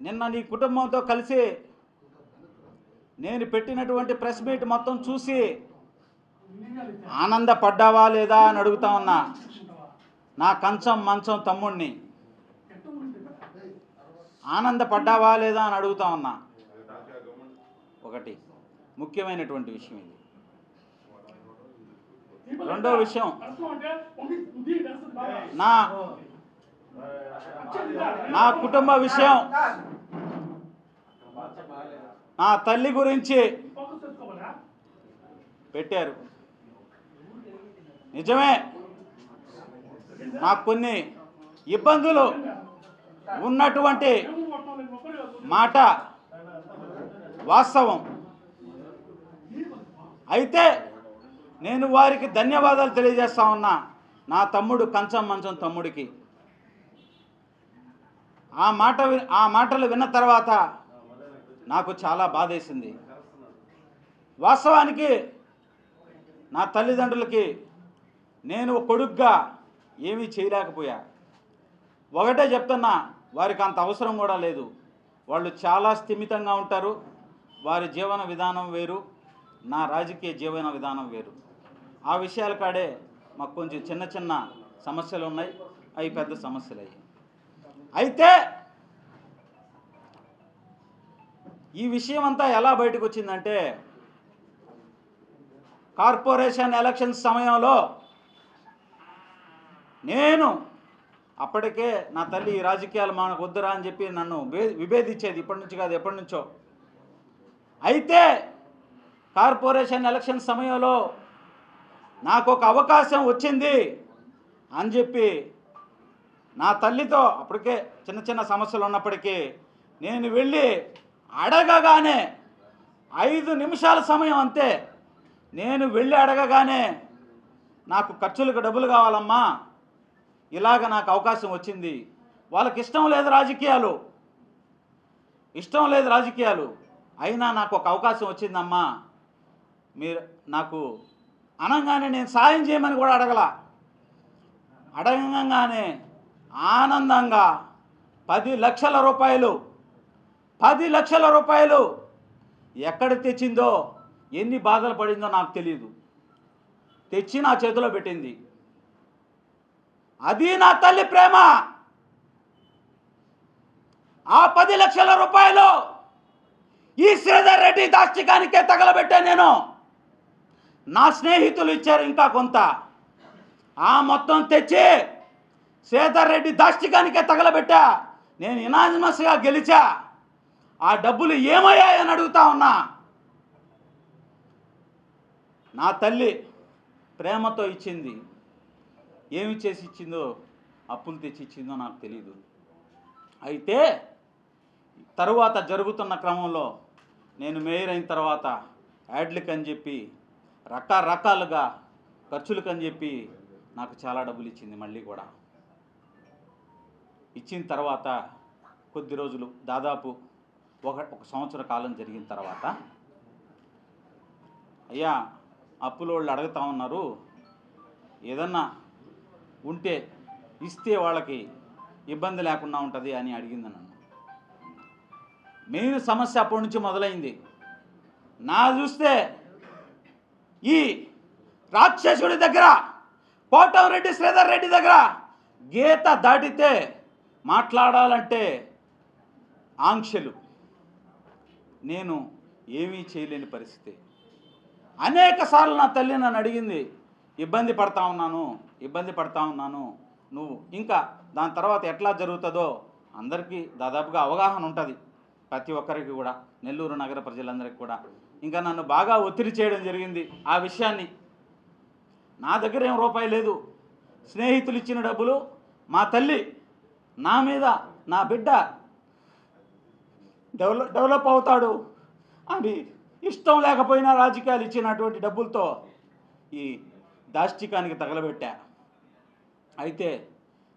నిన్న నీ కుటుంబంతో కలిసి నేను పెట్టినటువంటి ప్రెస్ మీట్ మొత్తం చూసి ఆనందపడ్డావా లేదా అని అడుగుతా ఉన్నా. నా కంచం మంచం తమ్ముణ్ణి. ఆనందపడ్డావా లేదా అని అడుగుతా ఉన్నా. ఒకటి ముఖ్యమైనటువంటి విషయం ఇది. రెండో విషయం నా నా కుటుంబ విషయం. నా తల్లి గురించి పెట్టారు. నిజమే. నాకు కొన్ని ఇబ్బందులు ఉన్నటువంటి మాట వాస్తవం. అయితే నేను వారికి ధన్యవాదాలు తెలియజేస్తా ఉన్నా. నా తమ్ముడు కంచం మంచం తమ్ముడికి. ఆ మాట ఆ మాటలు విన్న తర్వాత నాకు చాలా బాధేసింది. వాస్తవానికి నా తల్లిదండ్రులకి నేను కొడుగ్గా ఏమీ చేయలేకపోయా. ఒకటే చెప్తున్నా వారికి అంత అవసరం కూడా లేదు. వాళ్ళు చాలా స్థిమితంగా ఉంటారు. వారి జీవన విధానం వేరు. నా రాజకీయ జీవన విధానం వేరు. ఆ విషయాల కాడే మాకు కొంచెం చిన్న చిన్న సమస్యలు ఉన్నాయి. అవి పెద్ద సమస్యలు అయ్యాయి అయితే ఈ విషయం అంతా ఎలా బయటకు వచ్చిందంటే కార్పొరేషన్ ఎలక్షన్ సమయంలో నేను అప్పటికే నా తల్లి ఈ రాజకీయాలు మనకు వద్దురా అని చెప్పి నన్ను విభేదించేది ఇప్పటి నుంచి కాదు ఎప్పటి నుంచో. అయితే కార్పొరేషన్ ఎలక్షన్ సమయంలో నాకు ఒక అవకాశం వచ్చింది అని చెప్పి నా తల్లితో అప్పటికే చిన్న చిన్న సమస్యలు ఉన్నప్పటికీ నేను వెళ్ళి అడగగానే ఐదు నిమిషాల సమయం అంతే. నేను వెళ్ళి అడగగానే నాకు ఖర్చులకు డబ్బులు కావాలమ్మా. ఇలాగ నాకు అవకాశం వచ్చింది. వాళ్ళకి ఇష్టం లేదు రాజకీయాలు. ఇష్టం లేదు రాజకీయాలు. అయినా నాకు ఒక అవకాశం వచ్చిందమ్మా. మీరు నాకు అనగానే నేను సాయం చేయమని కూడా అడగల. అడగంగానే ఆనందంగా పది లక్షల రూపాయలు పది లక్షల రూపాయలు ఎక్కడ తెచ్చిందో ఎన్ని బాధలు పడిందో నాకు తెలియదు తెచ్చి నా చేతిలో పెట్టింది. అది నా తల్లి ప్రేమ. ఆ పది లక్షల రూపాయలు ఈ శ్రీధర్ రెడ్డి దాష్టికానికే తగలబెట్టా నేను. నా స్నేహితులు ఇచ్చారు ఇంకా కొంత. ఆ మొత్తం తెచ్చి శ్రీధర్ రెడ్డి దాష్టికానికే తగలబెట్టా. నేను ఇనాజిమస్గా గెలిచా. ఆ డబ్బులు ఏమయ్యాయని అడుగుతా ఉన్నా. నా తల్లి ప్రేమతో ఇచ్చింది. ఏమి చేసి ఇచ్చిందో అప్పులు తెచ్చి ఇచ్చిందో నాకు తెలియదు అయితే తరువాత జరుగుతున్న క్రమంలో నేను మేయర్ అయిన తర్వాత యాడ్లకు అని చెప్పి రకరకాలుగా ఖర్చులకు అని చెప్పి నాకు చాలా డబ్బులు ఇచ్చింది మళ్ళీ కూడా. ఇచ్చిన తర్వాత కొద్ది రోజులు దాదాపు ఒక ఒక సంవత్సర కాలం జరిగిన తర్వాత అయ్యా అప్పులో వాళ్ళు అడుగుతా ఉన్నారు ఏదన్నా ఉంటే ఇస్తే వాళ్ళకి ఇబ్బంది లేకుండా ఉంటుంది అని అడిగింది నన్ను. మెయిన్ సమస్య అప్పటి నుంచి మొదలైంది. నా చూస్తే ఈ రాక్షసుడి దగ్గర కోటమిరెడ్డి శ్రీధర్ రెడ్డి దగ్గర గీత దాటితే మాట్లాడాలంటే ఆంక్షలు. నేను ఏమీ చేయలేని పరిస్థితి. అనేక సార్లు నా తల్లి నన్ను అడిగింది ఇబ్బంది పడతా ఉన్నాను ఇబ్బంది పడతా ఉన్నాను నువ్వు ఇంకా దాని తర్వాత ఎట్లా జరుగుతుందో అందరికీ దాదాపుగా అవగాహన ఉంటుంది ప్రతి ఒక్కరికి కూడా నెల్లూరు నగర ప్రజలందరికీ కూడా. ఇంకా నన్ను బాగా ఒత్తిడి చేయడం జరిగింది ఆ విషయాన్ని. నా దగ్గర ఏం రూపాయి లేదు. స్నేహితులు ఇచ్చిన డబ్బులు మా తల్లి నా మీద నా బిడ్డ డెవలప్ డెవలప్ అవుతాడు అని ఇష్టం లేకపోయినా రాజకీయాలు ఇచ్చినటువంటి డబ్బులతో ఈ దాష్టికానికి తగలబెట్టా. అయితే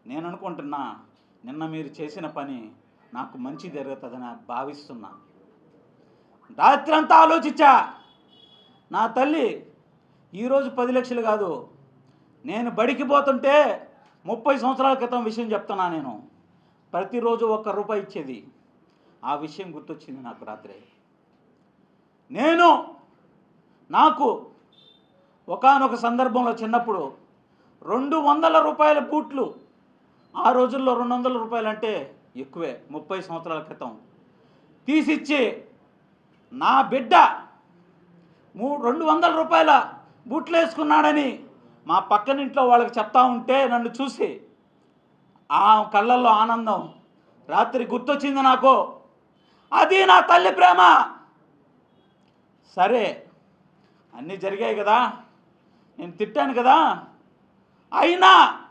నేను అనుకుంటున్నా నిన్న మీరు చేసిన పని నాకు మంచి జరుగుతుందని భావిస్తున్నా. రాత్రంతా ఆలోచించా. నా తల్లి ఈరోజు పది లక్షలు కాదు నేను బడికి పోతుంటే ముప్పై సంవత్సరాల క్రితం విషయం చెప్తున్నా నేను. ప్రతిరోజు ఒక్క రూపాయి ఇచ్చేది. ఆ విషయం గుర్తొచ్చింది నాకు రాత్రి. నేను నాకు ఒకానొక సందర్భంలో చిన్నప్పుడు రెండు వందల రూపాయల బూట్లు ఆ రోజుల్లో రెండు వందల రూపాయలు అంటే ఎక్కువే ముప్పై సంవత్సరాల క్రితం. తీసిచ్చి నా బిడ్డ మూ రెండు వందల రూపాయల బూట్లు వేసుకున్నాడని మా పక్కనింట్లో వాళ్ళకి చెప్తా ఉంటే నన్ను చూసి ఆ కళ్ళల్లో ఆనందం. రాత్రి గుర్తొచ్చింది నాకు. అది నా తల్లి ప్రేమ. సరే అన్నీ జరిగాయి కదా. నేను తిట్టాను కదా. అయినా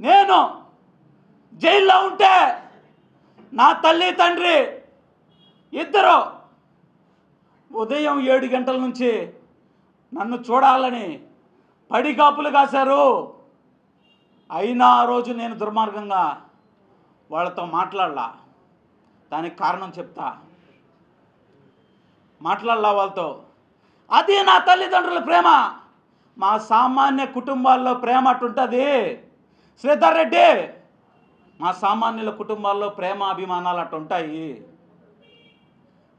నేను జైల్లో ఉంటే నా తల్లి తండ్రి ఇద్దరు ఉదయం ఏడు గంటల నుంచి నన్ను చూడాలని పడిగాపులు కాశారు. అయినా ఆ రోజు నేను దుర్మార్గంగా వాళ్ళతో మాట్లాడలా. దానికి కారణం చెప్తా. మాట్లాడలా వాళ్ళతో. అది నా తల్లిదండ్రుల ప్రేమ. మా సామాన్య కుటుంబాల్లో ప్రేమ అటుంటుంది. శ్రీధర్ రెడ్డి మా సామాన్యుల కుటుంబాల్లో ప్రేమ అభిమానాలు అటుంటాయి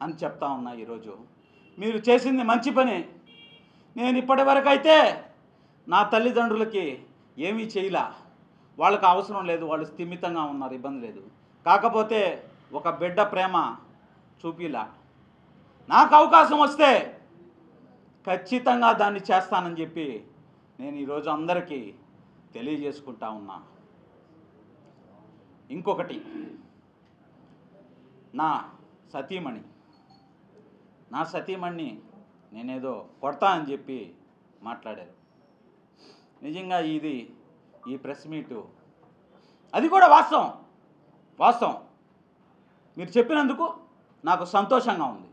అని చెప్తా ఉన్నా ఈరోజు. మీరు చేసింది మంచి పని. నేను ఇప్పటివరకైతే నా తల్లిదండ్రులకి ఏమీ చేయలా. వాళ్ళకి అవసరం లేదు వాళ్ళు స్థిమితంగా ఉన్నారు ఇబ్బంది లేదు. కాకపోతే ఒక బిడ్డ ప్రేమ చూపిలా. నాకు అవకాశం వస్తే ఖచ్చితంగా దాన్ని చేస్తానని చెప్పి నేను ఈరోజు అందరికీ తెలియజేసుకుంటా ఉన్నా. ఇంకొకటి నా సతీమణి. నా సతీమణిని నేనేదో కొడతా అని చెప్పి మాట్లాడారు. నిజంగా ఇది ఈ ప్రెస్ మీటు. అది కూడా వాస్తవం. వాస్తవం. మీరు చెప్పినందుకు నాకు సంతోషంగా ఉంది.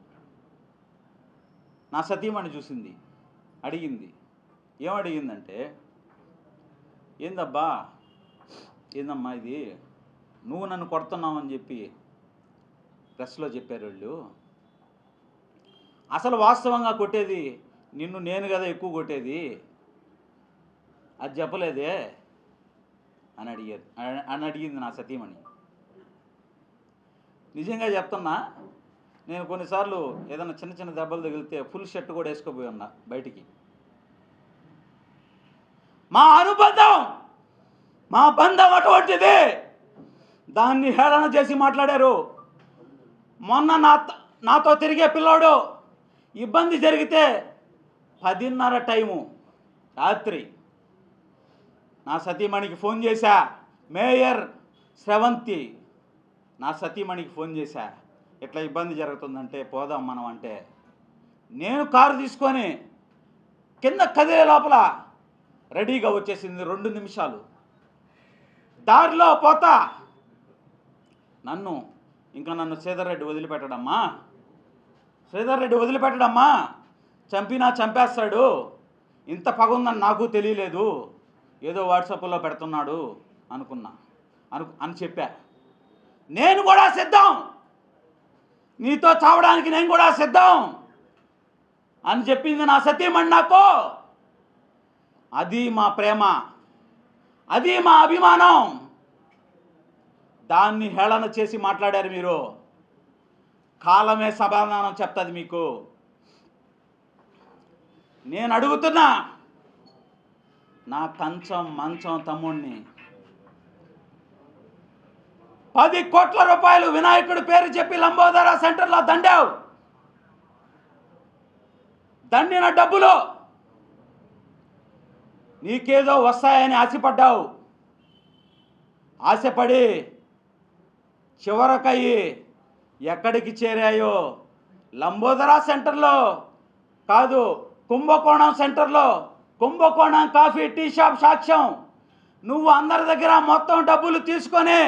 నా సతీమణి చూసింది అడిగింది. ఏమడిగిందంటే ఏందబ్బా ఏందమ్మా ఇది? నువ్వు నన్ను కొడుతున్నావు అని చెప్పి ప్రెస్లో చెప్పారు వాళ్ళు. అసలు వాస్తవంగా కొట్టేది నిన్ను నేను కదా ఎక్కువ కొట్టేది? అది చెప్పలేదే? అని అడిగారు. అని అడిగింది నా సతీమణి. నిజంగా చెప్తున్నా నేను కొన్నిసార్లు ఏదైనా చిన్న చిన్న దెబ్బలు తగిలితే ఫుల్ షర్ట్ కూడా వేసుకోపోయి ఉన్నా బయటికి. మా అనుబంధం మా బంధం అటువంటిది. దాన్ని హేళన చేసి మాట్లాడారు. మొన్న నా నాతో తిరిగే పిల్లోడు. ఇబ్బంది జరిగితే పదిన్నర టైము రాత్రి. నా సతీమణికి ఫోన్ చేశా. మేయర్ శ్రవంతి నా సతీమణికి ఫోన్ చేశా. ఇట్లా ఇబ్బంది జరుగుతుందంటే పోదాం మనం అంటే. నేను కారు తీసుకొని కింద కదిలే లోపల రెడీగా వచ్చేసింది రెండు నిమిషాలు. దారిలో పోతా. నన్ను ఇంకా నన్ను శ్రీధర్ రెడ్డి వదిలిపెట్టడమ్మా. శ్రీధర్ రెడ్డి వదిలిపెట్టడమ్మా. చంపినా చంపేస్తాడు. ఇంత పగుందని నాకు తెలియలేదు. ఏదో వాట్సాప్లో పెడుతున్నాడు అనుకున్నా. అను అని చెప్పా. నేను కూడా సిద్ధం. నీతో చావడానికి నేను కూడా సిద్ధం. అని చెప్పింది నా సతీమణి నాకు. అది మా ప్రేమ. అది మా అభిమానం. దాన్ని హేళన చేసి మాట్లాడారు మీరు. కాలమే సమాధానం చెప్తుంది మీకు. నేను అడుగుతున్నా. నా కంచం మంచం తమ్ముణ్ణి. పది కోట్ల రూపాయలు వినాయకుడి పేరు చెప్పి లంబోదర సెంటర్లో దండావు. దండిన డబ్బులు నీకేదో వస్తాయని ఆశపడ్డావు. ఆశపడి చివరకయ్యి ఎక్కడికి చేరాయో? లంబోదరా సెంటర్లో కాదు కుంభకోణం సెంటర్లో. కుంభకోణం కాఫీ టీ షాప్ సాక్ష్యం. నువ్వు అందరి దగ్గర మొత్తం డబ్బులు తీసుకొని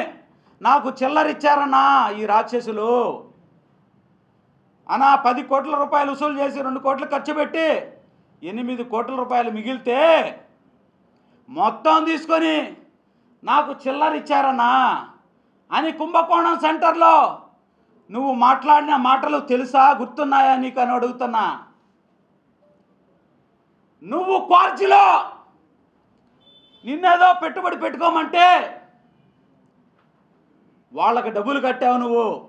నాకు చిల్లరిచ్చారన్నా ఈ రాక్షసులు. అనా పది కోట్ల రూపాయలు వసూలు చేసి రెండు కోట్లు ఖర్చు పెట్టి ఎనిమిది కోట్ల రూపాయలు మిగిలితే మొత్తం తీసుకొని నాకు చిల్లరిచ్చారన్నా అని కుంభకోణం సెంటర్లో నువ్వు మాట్లాడిన మాటలు తెలుసా గుర్తున్నాయా నీకు అని అడుగుతున్నా. నువ్వు క్వార్జిలో నిన్నేదో పెట్టుబడి పెట్టుకోమంటే వాళ్ళకి డబ్బులు కట్టావు నువ్వు.